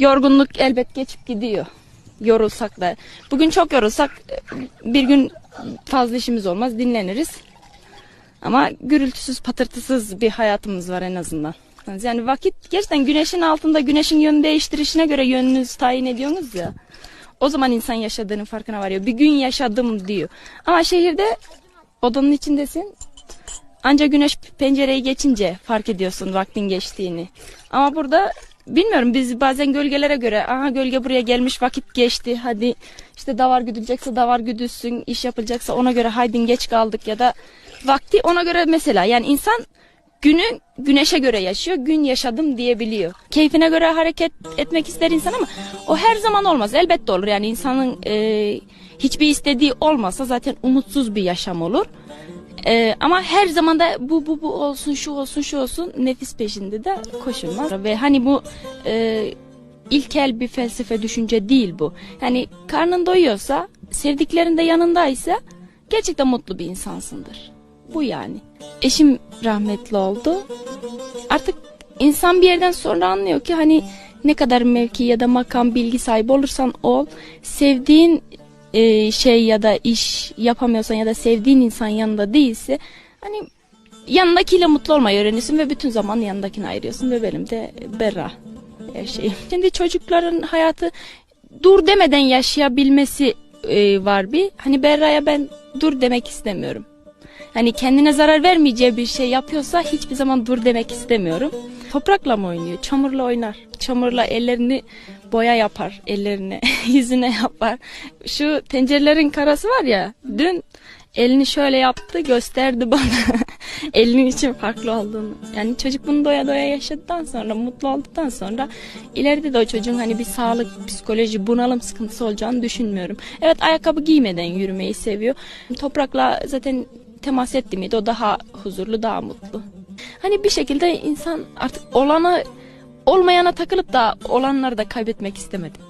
Yorgunluk elbet geçip gidiyor. Yorulsak da. Bugün çok yorulsak bir gün fazla işimiz olmaz dinleniriz. Ama gürültüsüz patırtısız bir hayatımız var en azından. Yani vakit gerçekten güneşin altında güneşin yön değiştirişine göre yönünüzü tayin ediyorsunuz ya. O zaman insan yaşadığının farkına varıyor. Bir gün yaşadım diyor. Ama şehirde odanın içindesin. Ancak güneş pencereyi geçince fark ediyorsun vaktin geçtiğini. Ama burada bilmiyorum biz bazen gölgelere göre aha gölge buraya gelmiş vakit geçti hadi işte davar güdülecekse davar güdülsün iş yapılacaksa ona göre haydin geç kaldık ya da vakti ona göre mesela yani insan günü güneşe göre yaşıyor gün yaşadım diyebiliyor. Keyfine göre hareket etmek ister insan ama o her zaman olmaz elbette olur yani insanın e, hiçbir istediği olmasa zaten umutsuz bir yaşam olur. Ee, ama her zaman da bu bu bu olsun şu olsun şu olsun nefis peşinde de koşulmaz ve hani bu e, ilkel bir felsefe düşünce değil bu. Yani karnın doyuyorsa sevdiklerin de yanındaysa gerçekten mutlu bir insansındır. Bu yani. Eşim rahmetli oldu. Artık insan bir yerden sonra anlıyor ki hani ne kadar mevki ya da makam bilgi sahibi olursan ol sevdiğin e, şey ya da iş yapamıyorsan ya da sevdiğin insan yanında değilse hani yanındakiyle mutlu olmayı öğrenirsin ve bütün zaman yanındakini ayırıyorsun ve benim de berra her şeyim. Şimdi çocukların hayatı dur demeden yaşayabilmesi e, var bir. Hani Berra'ya ben dur demek istemiyorum. Hani kendine zarar vermeyeceği bir şey yapıyorsa hiçbir zaman dur demek istemiyorum. Toprakla mı oynuyor? Çamurla oynar. Çamurla ellerini boya yapar. Ellerine, yüzüne yapar. Şu tencerelerin karası var ya. Dün elini şöyle yaptı gösterdi bana. Elinin için farklı olduğunu. Yani çocuk bunu doya doya yaşadıktan sonra, mutlu olduktan sonra ileride de o çocuğun hani bir sağlık, psikoloji, bunalım sıkıntısı olacağını düşünmüyorum. Evet ayakkabı giymeden yürümeyi seviyor. Toprakla zaten temas etti miydi o daha huzurlu, daha mutlu. Hani bir şekilde insan artık olana olmayana takılıp da olanları da kaybetmek istemedim.